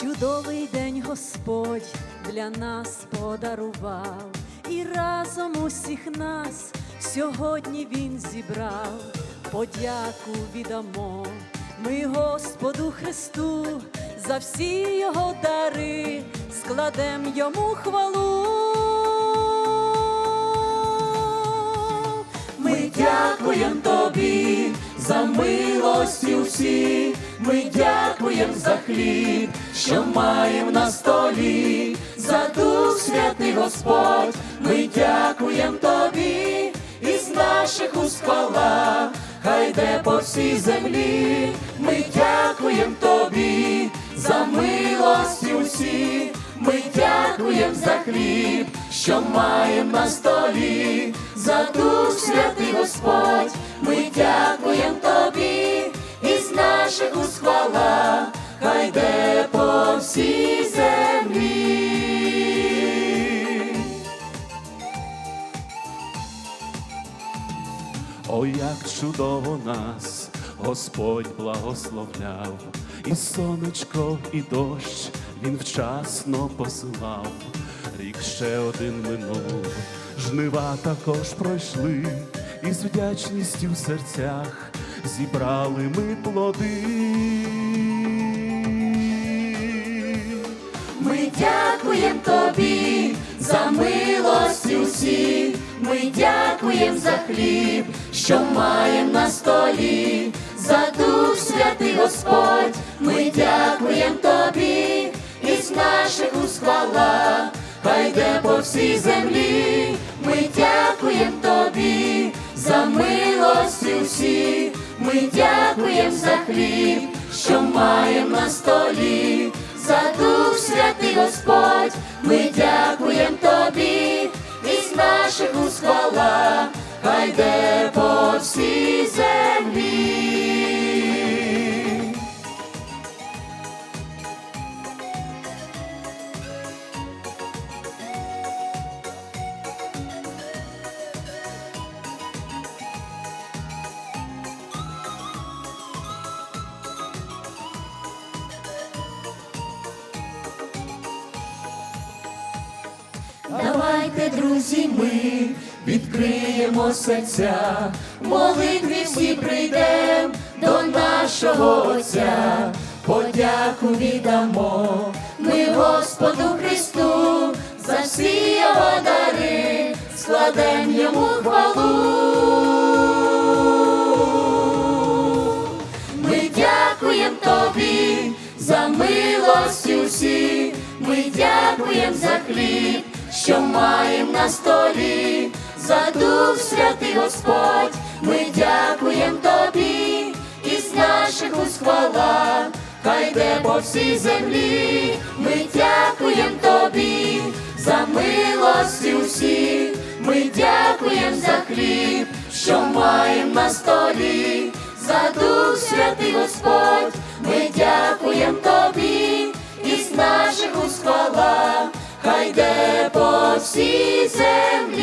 Чудовий день Господь для нас подарував, і разом усіх нас сьогодні Він зібрав. Подяку віддамо ми Господу Христу за всі його дари, складем йому хвалу. Ми дякуємо тобі за милості всі, ми дякуємо за хліб, що маємо на столі, за дух святий Господь, ми дякуємо тобі, із наших уст хвала, хай йде по всій землі, ми дякуємо тобі за милості усі, ми дякуємо за хліб, що маємо на столі, за дух святий Господь, ми дякуємо тобі, всій землі. Ой, як чудово нас Господь благословляв, і сонечко, і дощ він вчасно посилав. Рік ще один минув, жнива також пройшли, і з вдячністю в серцях зібрали ми плоди. Ми дякуємо тобі за милості усі, ми дякуємо за хліб, що маємо на столі, за дух святий Господь, ми дякуємо тобі, із наших уст хвала, хай йде по всій землі, ми дякуємо тобі за милості усі, ми дякуємо за хліб, що маємо на столі, за дух святий Господь, ми дякуємо тобі, із наших уст хвала, хай де по всій землі. Давайте, друзі, ми відкриємо серця, молитві всі прийдем до нашого Отця, подяку віддамо ми Господу Христу за всі його дари, складем йому що маємо на столі, за дух святий Господь, ми дякуємо тобі, із наших уст хай йде по всій землі, ми дякуємо тобі за милості усі, ми дякуємо за хліб, що маємо на столі, за дух святий Господь, наших